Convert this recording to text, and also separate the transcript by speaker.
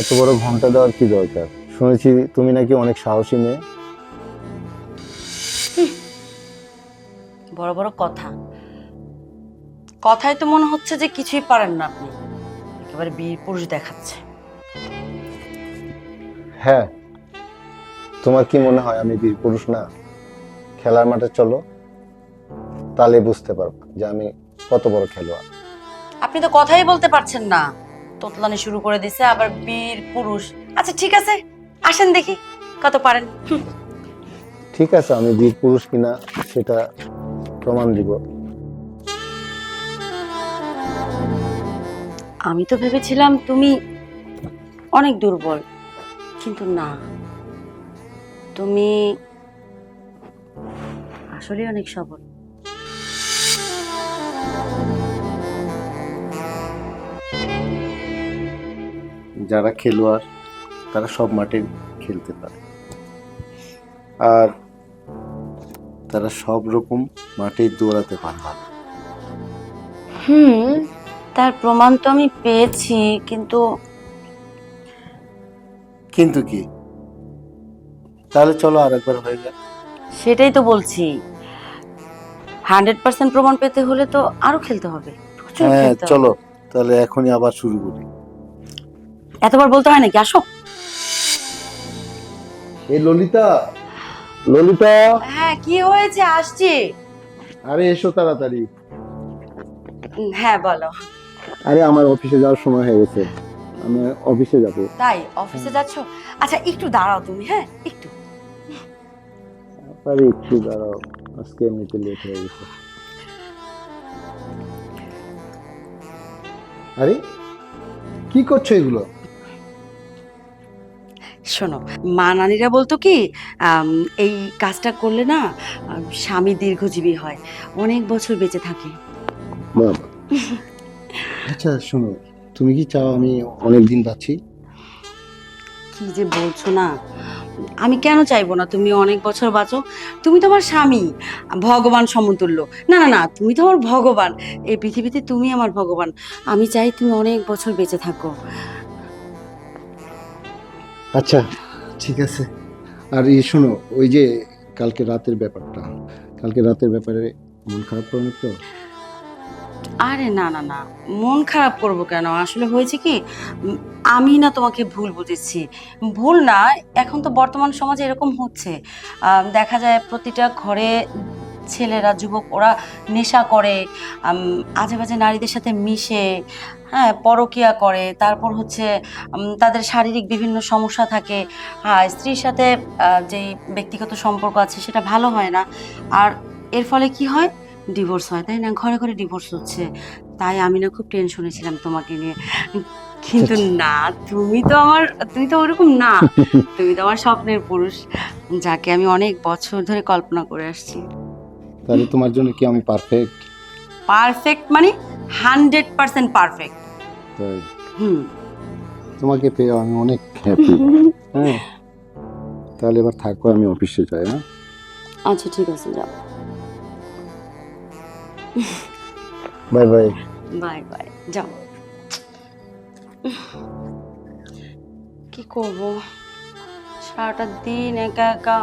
Speaker 1: এত বড় ঘণ্টা দেওয়ার কি দরকার? শুনেছি তুমি নাকি অনেক সাহসী মেয়ে।
Speaker 2: বড় বড় কথা। কথায় তো মনে হচ্ছে যে কিছুই পারেন না আপনি। একেবারে বীর পুরুষ দেখাচ্ছে।
Speaker 1: হ্যাঁ। তোমার কি মনে হয় আমি বীর পুরুষ না? খেলার মাঠে চলো তাহলে বুঝতে পারব যে আমি কত বড় খেলোয়াড়।
Speaker 2: আপনি তো কথাই বলতে পারছেন না। তোতলানি শুরু করে দিছে আবার বীর পুরুষ। আচ্ছা ঠিক আছে আসেন দেখি কত পারেন।
Speaker 1: ঠিক আছে আমি বীর পুরুষ কিনা সেটা প্রমাণ দিব।
Speaker 2: আমি তো ভেবেছিলাম তুমি অনেক দুর্বল কিন্তু না। তুমি আসলে অনেক সবল।
Speaker 1: যারা খেলোয়াড় তারা সব মাঠে খেলতে পারে। আর তারা সব রকম মাঠেই দৌড়াতে পারে। না
Speaker 2: হুম তার প্রমাণ তো আমি পেয়েছি কিন্তু
Speaker 1: কিন্তু কি? তাহলে চলো আর একবার হয়ে যাক।
Speaker 2: সেটাই তো বলছি। হান্ড্রেড পার্সেন্ট প্রমাণ পেতে হলে তো আরও খেলতে হবে। প্রচুর
Speaker 1: হ্যাঁ
Speaker 2: খেলতে হবে।
Speaker 1: চলো তাহলে এখনই আবার শুরু করি।
Speaker 2: এতবার বলতে হয় নাকি? আসো।
Speaker 1: এই ললিতা ললিতা।
Speaker 2: হ্যাঁ কি হয়েছে? আসছি।
Speaker 1: আরে এসো তাড়াতাড়ি।
Speaker 2: হ্যাঁ বলো।
Speaker 1: আরে আমার অফিসে যাওয়ার সময় হয়ে গেছে। আমি অফিসে যাব।
Speaker 2: তাই? অফিসে যাচ্ছ? আচ্ছা একটু দাঁড়াও তুমি হ্যাঁ? একটু।
Speaker 1: আরে একটু দাঁড়াও। আজকে এমনিতে লেট হয়ে গেছে। আরে কি করছ এগুলো?
Speaker 2: শোনো মা নানিরা বলতো কি এই কাজটা করলে না স্বামী দীর্ঘজীবী হয়। অনেক বছর বেঁচে থাকে।
Speaker 1: আচ্ছা শোনো তুমি কি চাও আমি অনেক দিন বাঁচি?
Speaker 2: কি যে বলছো না? আমি কেন চাইব না? তুমি অনেক বছর বাঁচো। তুমি তো আমার স্বামী ভগবান সমতুল্য। না না না তুমি তো আমার ভগবান। এই পৃথিবীতে তুমি আমার ভগবান। আমি চাই তুমি অনেক বছর বেঁচে থাকো।
Speaker 1: আচ্ছা। ঠিক আছে। আর এই শোনো ওই যে কালকে রাতের ব্যাপারটা কালকে রাতের ব্যাপারে মন খারাপ করো তো?
Speaker 2: আরে না না না মন খারাপ করব কেন? আসলে হয়েছে কি আমি না তোমাকে ভুল বুঝেছি। ভুল না এখন তো বর্তমান সমাজে এরকম হচ্ছে। দেখা যায় প্রতিটা ঘরে ছেলেরা যুবক ওরা নেশা করে আজে বাজে নারীদের সাথে মিশে হ্যাঁ পরকিয়া করে তারপর হচ্ছে তাদের শারীরিক বিভিন্ন সমস্যা থাকে হ্যাঁ স্ত্রীর সাথে যেই ব্যক্তিগত সম্পর্ক আছে সেটা ভালো হয় না আর এর ফলে কি হয়? ডিভোর্স হয় তাই না? ঘরে ঘরে ডিভোর্স হচ্ছে তাই আমি না খুব টেনশনে ছিলাম তোমাকে নিয়ে। কিন্তু না তুমি তো আমার তুমি তো ওরকম না তুমি তো আমার স্বপ্নের পুরুষ যাকে আমি অনেক বছর ধরে কল্পনা করে আসছি।
Speaker 1: তাহলে তোমার জন্য কি আমি পারফেক্ট
Speaker 2: পারফেক্ট মানে হান্ড্রেড পার্সেন্ট পারফেক্ট
Speaker 1: তাই?
Speaker 2: হুম।
Speaker 1: তোমাকে পেয়ে আমি অনেক হ্যাপি হ্যাঁ। তাহলে এবার থাকো আমি অফিসে যাই হ্যাঁ?
Speaker 2: আচ্ছা ঠিক আছে যাও।
Speaker 1: বাই বাই
Speaker 2: বাই বাই যাও। কি করব? সারাটা দিন একা একা।